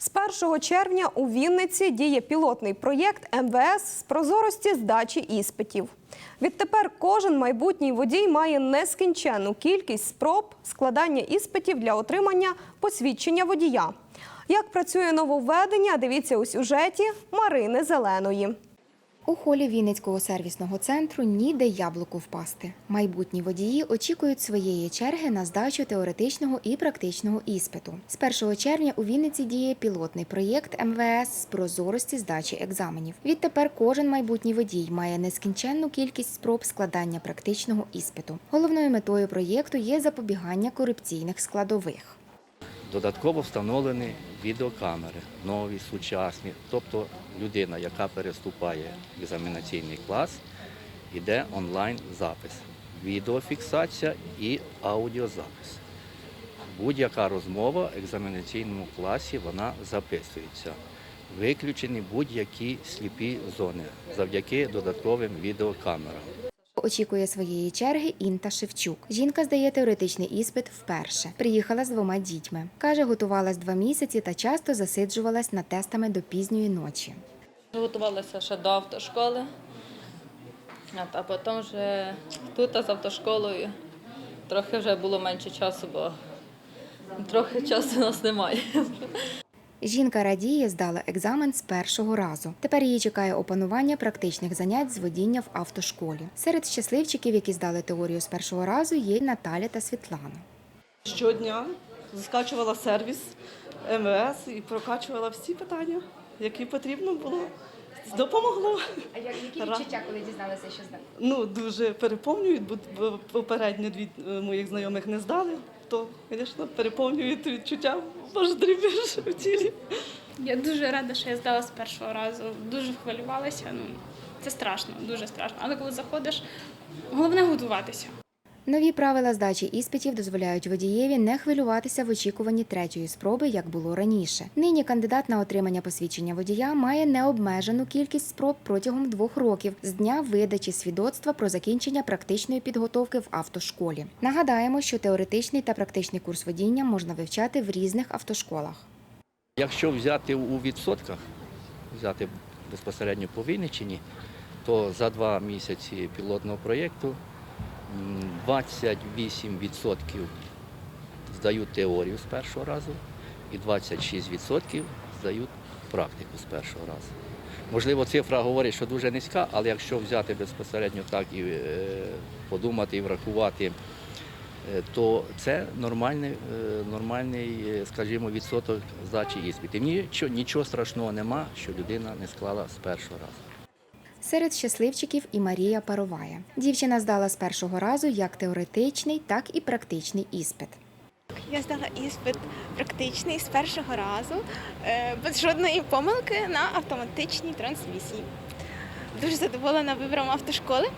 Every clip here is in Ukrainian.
З 1 червня у Вінниці діє пілотний проєкт МВС з прозорості здачі іспитів. Відтепер кожен майбутній водій має нескінченну кількість спроб складання іспитів для отримання посвідчення водія. Як працює нововведення, дивіться у сюжеті Марини Зеленої. У холі Вінницького сервісного центру ніде яблуку впасти. Майбутні водії очікують своєї черги на здачу теоретичного і практичного іспиту. З 1 червня у Вінниці діє пілотний проєкт МВС з прозорості здачі екзаменів. Відтепер кожен майбутній водій має нескінченну кількість спроб складання практичного іспиту. Головною метою проєкту є запобігання корупційних складових. Додатково встановлені відеокамери, нові, сучасні. Тобто людина, яка переступає екзаменаційний клас, йде онлайн-запис, відеофіксація і аудіозапис. Будь-яка розмова в екзаменаційному класі вона записується. Виключені будь-які сліпі зони завдяки додатковим відеокамерам. Очікує своєї черги Інта Шевчук. Жінка здає теоретичний іспит вперше. Приїхала з двома дітьми. Каже, готувалась два місяці та часто засиджувалась над тестами до пізньої ночі. Готувалася ще до автошколи, а потім вже тут з автошколою трохи вже було менше часу, бо трохи часу у нас немає. Жінка радіє, здала екзамен з першого разу. Тепер її чекає опанування практичних занять з водіння в автошколі. Серед щасливчиків, які здали теорію з першого разу, є Наталя та Світлана. Щодня скачувала сервіс МВС і прокачувала всі питання, які потрібно було. Допомогло. А які відчуття, коли дізналися, що здали? Ну, дуже переповнюють, бо бо попередньо дві е, моїх знайомих не здали, то, звісно, переповнюють відчуття боже дрібніше в тілі. Я дуже рада, що я здала з першого разу. Дуже хвилювалася. Ну це страшно, дуже страшно. Але коли заходиш, головне готуватися. Нові правила здачі іспитів дозволяють водієві не хвилюватися в очікуванні третьої спроби, як було раніше. Нині кандидат на отримання посвідчення водія має необмежену кількість спроб протягом двох років з дня видачі свідоцтва про закінчення практичної підготовки в автошколі. Нагадаємо, що теоретичний та практичний курс водіння можна вивчати в різних автошколах. Якщо взяти у відсотках, взяти безпосередньо по Вінниччині, то за два місяці пілотного проєкту 28% здають теорію з першого разу і 26% здають практику з першого разу. Можливо, цифра говорить, що дуже низька, але якщо взяти безпосередньо так і е, подумати і врахувати, е, то це нормальний, е, нормальний, скажімо, відсоток здачі іспитів. Нічого страшного нема, що людина не склала з першого разу. Серед щасливчиків і Марія Паровая. Дівчина здала з першого разу як теоретичний, так і практичний іспит. Я здала іспит практичний з першого разу, е, без жодної помилки на автоматичній трансмісії. Дуже задоволена вибором автошколи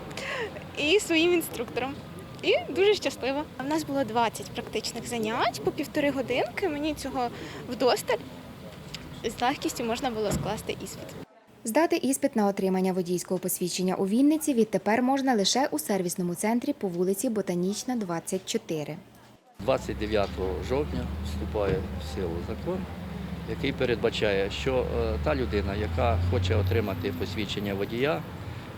і своїм інструктором. І дуже щаслива. У нас було 20 практичних занять по півтори годинки. Мені цього вдосталь. З легкістю можна було скласти іспит. Здати іспит на отримання водійського посвідчення у Вінниці відтепер можна лише у сервісному центрі по вулиці Ботанічна, 24. 29 жовтня вступає в силу закон, який передбачає, що е, та людина, яка хоче отримати посвідчення водія,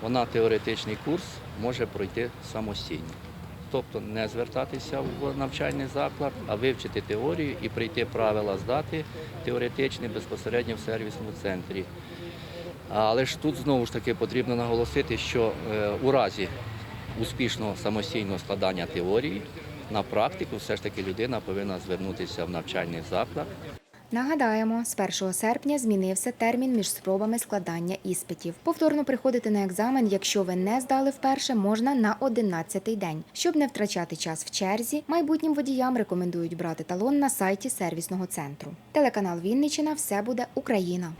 вона теоретичний курс може пройти самостійно. Тобто не звертатися в навчальний заклад, а вивчити теорію і прийти правила здати теоретичні безпосередньо в сервісному центрі. Але ж тут знову ж таки потрібно наголосити, що е, у разі успішного самостійного складання теорії на практику все ж таки людина повинна звернутися в навчальний заклад. Нагадаємо, з 1 серпня змінився термін між спробами складання іспитів. Повторно приходити на екзамен, якщо ви не здали вперше, можна на 11-й день. Щоб не втрачати час в черзі, майбутнім водіям рекомендують брати талон на сайті сервісного центру. Телеканал Вінничина все буде Україна.